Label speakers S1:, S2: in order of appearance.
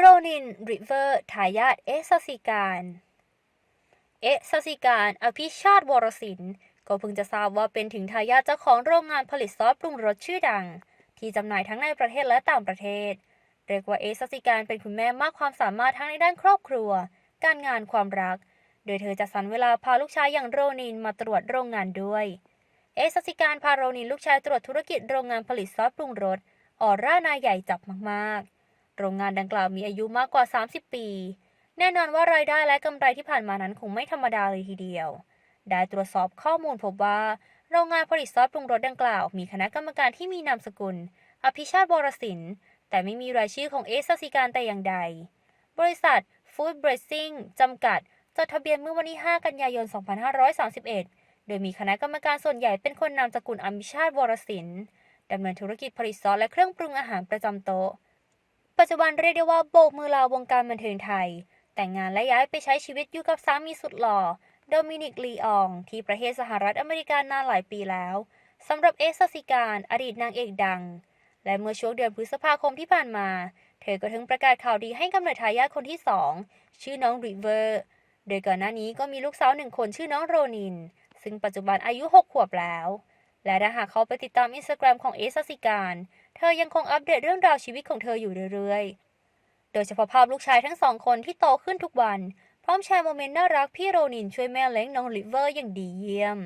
S1: โรนิน ริเวอร์ ทายาทเอสซิการ เอสสิการ อภิชาติวรสิน ก็เพิ่งจะทราบว่าเป็นถึงทายาทเจ้าของโรงงานผลิตซอสปรุงรสชื่อดัง ที่จำหน่ายทั้งในประเทศและต่างประเทศ เรียกว่าเอสสิการเป็นคุณแม่มากความสามารถทั้งในด้านครอบครัว การงานความรัก โดยเธอจะสรรเวลาพาลูกชายอย่างโรนินมาตรวจโรงงานด้วย เอสสิการพาโรนินลูกชายตรวจธุรกิจโรงงานผลิตซอสปรุงรสออร่านายใหญ่จับมากๆ โรงงานดังกล่าวมีอายุมากกว่า 30 ปี แน่นอนว่ารายได้และกำไรที่ผ่านมานั้นคงไม่ธรรมดาเลยทีเดียว ได้ตรวจสอบข้อมูลพบว่า โรงงานผลิตซอสปรุงรสดังกล่าว มีคณะกรรมการที่มีนามสกุล อภิชาติบรสิน แต่ไม่มีรายชื่อของเอสสิการแต่อย่างใด บริษัท Food b r e s i n g จำกัดจดทะเบียนเมื่อวันที่ 5 กันยายน 2531 โดยมีคณะกรรมการส่วนใหญ่เป็นคนนามสกุลอภิชาติวรสินดำเนินธุรกิจผลิตซอสและเครื่องปรุงอาหารประจำโต๊ะ ปัจจุบันเรียกได้ว่าโบกมือลาวงการบันเทิงไทย แต่งงานและย้ายไปใช้ชีวิตอยู่กับสามีสุดหล่อโดมินิกลีออง ที่ประเทศสหรัฐอเมริกานานหลายปีแล้วสำหรับเอสสิการ อดีตนางเอกดัง และเมื่อช่วงเดือนพฤษภาคมที่ผ่านมา เธอก็ถึงประกาศข่าวดีให้กำเนิดทายาทคนที่สองชื่อน้องริเวอร์โดยก่อนหน้านี้ก็มีลูกสาวหนึ่งคนชื่อน้องโรนิน ซึ่งปัจจุบันอายุ 6 ขวบแล้ว และถ้าหากเขาไปติดตามอินสตาแกรมของเอสสิการ เธอยังคงอัปเดตเรื่องราวชีวิตของเธออยู่เรื่อยๆ โดยเฉพาะภาพลูกชายทั้งสองคนที่โตขึ้นทุกวัน พร้อมแชร์โมเมนต์น่ารักพี่โรนินช่วยแม่เลี้ยงน้องลิเวอร์อย่างดีเยี่ยม